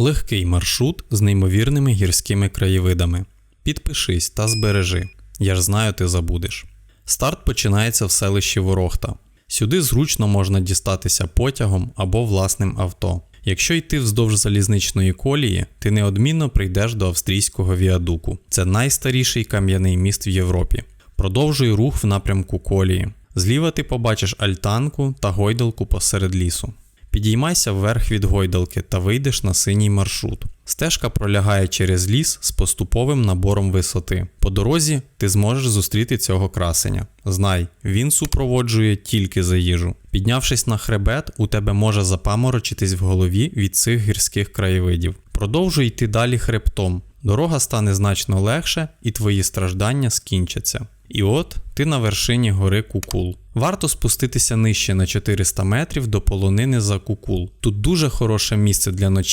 Легкий маршрут з неймовірними гірськими краєвидами. Підпишись та збережи. Я ж знаю, ти забудеш. Старт починається в селищі Ворохта. Сюди зручно можна дістатися потягом або власним авто. Якщо йти вздовж залізничної колії, ти неодмінно прийдеш до австрійського віадуку. Це найстаріший кам'яний міст в Європі. Продовжуй рух в напрямку колії. Зліва ти побачиш альтанку та гойдалку посеред лісу. Підіймайся вверх від гойдалки та вийдеш на синій маршрут. Стежка пролягає через ліс з поступовим набором висоти. По дорозі ти зможеш зустріти цього красеня. Знай, він супроводжує тільки за їжу. Піднявшись на хребет, у тебе може запаморочитись в голові від цих гірських краєвидів. Продовжуй йти далі хребтом. Дорога стане значно легше, і твої страждання скінчаться. І от ти на вершині гори Кукул. Варто спуститися нижче на 400 метрів до полонини за Кукул. Тут дуже хороше місце для ночі.